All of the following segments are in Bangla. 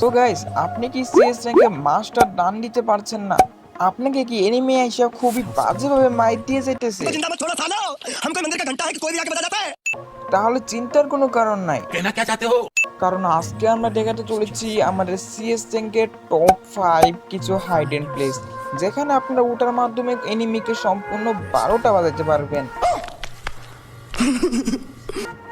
সো গাইস আপনি কি সিএস র্যাঙ্কে মাস্টার ডান দিতে পারছেন না? আপনাকে কি এনিমি এসে খুবই বাজেভাবে মাইর দিয়ে যেতেছে? তাহলে চিন্তার কোনো কারণ নাই। কারণ আজকে আমরা দেখাতে চলেছি আমাদের সিএস র্যাঙ্কের টপ ফাইভ কিছু হাইড এন্ড প্লেস যেখানে আপনারা ওটার মাধ্যমে এনিমিকে সম্পূর্ণ বারোটা বাজাতে পারবেন।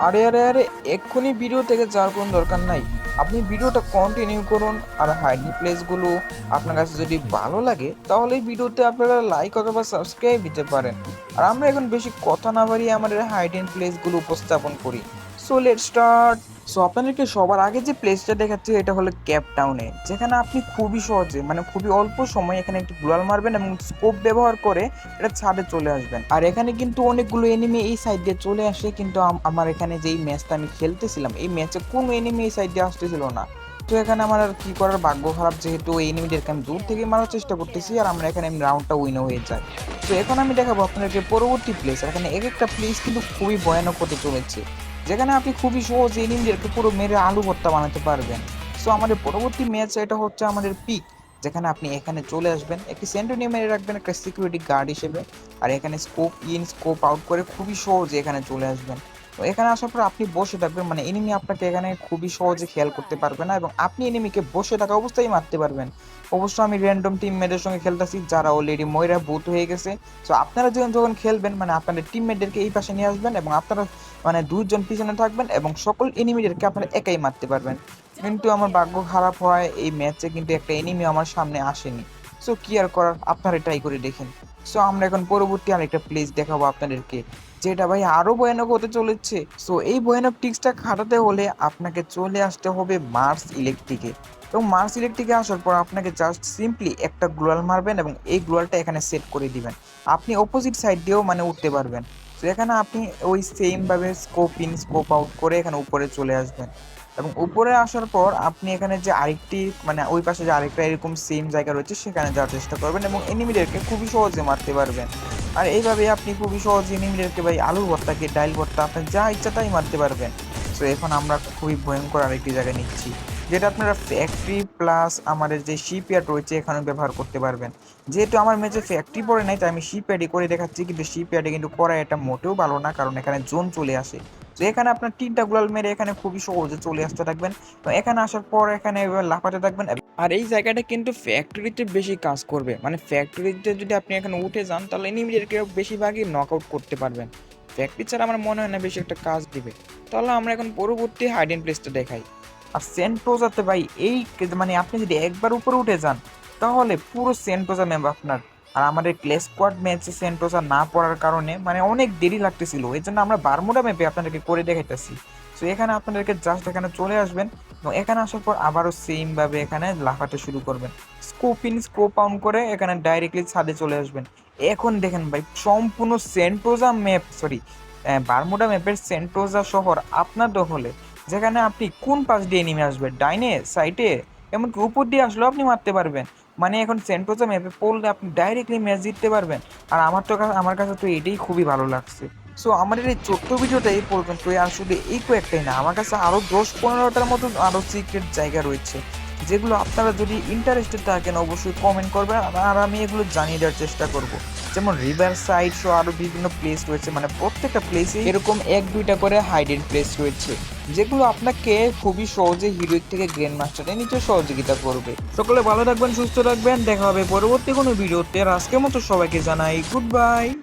আরে আরে আরে এক্ষুনি ভিডিও থেকে যাওয়ার কোনো দরকার নাই। আপনি ভিডিওটা কন্টিনিউ করুন আর হাইডি প্লেসগুলো আপনার কাছে যদি ভালো লাগে, তাহলে এই ভিডিওতে আপনারা লাইক অথবা সাবস্ক্রাইব দিতে পারেন। আর আমরা এখন বেশি কথা না বাড়িয়ে আমাদের হাইডেন প্লেসগুলো উপস্থাপন করি। সো লেট স্টার্ট সো আপনাদেরকে সবার আগে যে প্লেসটা দেখাচ্ছি, এটা হলো ক্যাপ টাউনে যেখানে আপনি খুবই সহজে মানে খুবই অল্প সময় এখানে একটি গ্লোয়াল মারবেন এবং স্কোপ ব্যবহার করে এটা ছাদে চলে আসবেন। আর এখানে কিন্তু অনেকগুলো এনিমি এই সাইড দিয়ে চলে আসে, কিন্তু আম- আমার এখানে যেই ম্যাচটা আমি খেলতেছিলাম, এই ম্যাচে কোনো এনিমি এই সাইড দিয়ে আসতেছিল না। তো এখানে আমার আর কি করার ভাগ্য খারাপ, যেহেতু এই এনিমিদেরকে আমি দূর থেকে মারার চেষ্টা করতেছি, আর আমরা এখানে রাউন্ডটা উইনও হয়ে যায় তো এখন আমি দেখাবো আপনাদেরকে পরবর্তী প্লেস এখানে এক একটা প্লেস কিন্তু খুবই ভয়ানক হতে চলেছে। যেখানে আপনি খুবই সহজে এনিমিদেরকে পুরো মেরে আলু ভর্তা বানাতে পারবেন। সো আমাদের পরবর্তী ম্যাচ এটা হচ্ছে আমাদের পিক যেখানে আপনি এখানে চলে আসবেন। একটি সেন্টোনিয়া মেরে রাখবেন, একটা সিকিউরিটি গার্ড হিসেবে। আর এখানে স্কোপ ইন স্কোপ আউট করে খুবই সহজে এখানে চলে আসবেন। তো এখানে আসার পর আপনি বসে থাকবেন মানে এনিমি আপনাকে এখানে খুবই সহজে খেয়াল করতে পারবে না এবং আপনি এনিমিকে বসে থাকা অবস্থায় মারতে পারবেন। অবশ্য আমি র্যান্ডম টিম মেয়েদের সঙ্গে খেলতেছি, যারা অলরেডি ময়রা বুথ হয়ে গেছে। তো আপনারা যখন যখন খেলবেন মানে আপনাদের টিম টিমমেটদেরকে এই পাশে নিয়ে আসবেন এবং আপনারা মানে দুজন পিছনে থাকবেন এবং সকল এনিমিদেরকে আপনারা একাই মারতে পারবেন। কিন্তু আমার ভাগ্য খারাপ হয়, এই ম্যাচে কিন্তু একটা এনিমি আমার সামনে আসেনি। সো কি আর করার? আপনারা ট্রাই করে দেখেন। সো আমরা এখন পরবর্তী আরেকটা প্লেস দেখাবো আপনাদেরকে, যেটা ভাই আরও ভয়ানক হতে চলেছে। সো এই ভয়ানক টিক্সটা খাটাতে হলে আপনাকে চলে আসতে হবে মার্স ইলেকট্রিকে এবং মার্স ইলেকট্রিকে আসার পর আপনাকে জাস্ট সিম্পলি একটা গ্লোয়াল মারবেন এবং এই গ্লোয়ালটা এখানে সেট করে দিবেন। আপনি অপোজিট সাইড দিয়েও মানে উঠতে পারবেন। তো এখানে আপনি ওই সেমভাবে স্কোপ ইন স্কোপ আউট করে এখানে উপরে চলে আসবেন। এবং উপরে আসার পর আপনি এখানে যে আরেকটি মানে ওই পাশে যে আরেকটা এরকম সেম জায়গা রয়েছে, সেখানে যাওয়ার চেষ্টা করবেন এবং এনিমিদেরকে খুবই সহজে মারতে পারবেন। আর এইভাবে আপনি খুবই সহজে এনিমিদেরকে ভাই আলু ভর্তাকে, ডাইল ভর্তা আপনি যা ইচ্ছা তাই মারতে পারবেন। তো এখন আমরা খুবই ভয়ঙ্কর আরেকটি জায়গায় নিচ্ছি। যেটা আপনারা ফ্যাক্টরি প্লাস আমাদের যে শিপইয়ার্ড রয়েছে এখানে ব্যবহার করতে পারবেন। যেহেতু আমার ম্যাচে ফ্যাক্টরি পড়ে নাই, তাই আমি শিপইয়ার্ডই করে দেখাচ্ছি, কিন্তু শিপইয়ার্ডে কিন্তু করা এটা মোটেও ভালো না, কারণ এখানে জোন চলে আসে। তো এখানে আপনার তিনটা গুলাল মেরে এখানে খুবই সহজে চলে আসতে থাকবেন। তো এখানে আসার পর এখানে লাফাতে থাকবেন। আর এই জায়গাটা কিন্তু ফ্যাক্টরিতে বেশি কাজ করবে। মানে ফ্যাক্টরিতে যদি আপনি এখানে উঠে যান, তাহলে এনিমিদেরকে বেশিরভাগই নক আউট করতে পারবেন। ফ্যাক্টরি ছাড়া আমার মনে হয় না বেশি একটা কাজ দিবে। তাহলে আমরা এখন পরবর্তী হাইড হাইডেন প্লেসটা দেখাই। আর সেন্টোজাতে ভাই, এই মানে আপনি যদি একবার উপরে উঠে যান, তাহলে পুরো সেন্টোজা ম্যাপ আপনার। আর আমাদের ক্লে স্কোয়াড ম্যাচে সেন্টোজা না পড়ার কারণে মানে অনেক দেরি লাগতেছিল। এই জন্য আমরা বারমুডা ম্যাপে আপনাদেরকে করে দেখাইতেছি। তো এখানে আপনাদেরকে জাস্ট এখানে চলে আসবেন এবং এখানে আসার পর আবারও সেমভাবে এখানে লাফাতে শুরু করবেন। স্কোপ ইন স্কোপ আউট করে এখানে ডাইরেক্টলি ছাদে চলে আসবেন। এখন দেখেন ভাই, সম্পূর্ণ সেন্টোজা ম্যাপ সরি বারমুডা ম্যাপের সেন্টোজা শহর আপনার দখলে। যেখানে আপনি কোন পাশ দিয়ে নেমে আসবেন? ডাইনে সাইটে এমনকি উপর দিয়ে আসলেও আপনি মারতে পারবেন। মানে এখন সেন্টোজা ম্যাপে পড়লে আপনি ডাইরেক্টলি ম্যাচ জিততে পারবেন। আর আমার তো আমার কাছে তো এটাই খুবই ভালো লাগছে। সো আমাদের এই ছোট্ট ভিডিওটা এই পর্যন্ত আর শুধু এই কয়েকটাই না, আমার কাছে আরও দশ পনেরোটার মতো আরও সিক্রেট জায়গা রয়েছে। যেগুলো আপনারা যদি ইন্টারেস্টেড থাকেন, অবশ্যই কমেন্ট করবেন আর- আমি এগুলো জানিয়ে দেওয়ার চেষ্টা করব। যেমন রিভার সাইড সহ আরও বিভিন্ন প্লেস রয়েছে মানে প্রত্যেকটা প্লেসে এরকম এক, দুইটা করে হাইডেন প্লেস রয়েছে, যেগুলো আপনাকে খুবই সহজে হিরোইক থেকে গ্র্যান্ড মাস্টারে নিতে সহযোগিতা করবে। সকলে ভালো থাকবেন, সুস্থ থাকবেন, দেখা হবে পরবর্তী কোনো ভিডিওতে আজকের মতো সবাইকে জানাই গুড বাই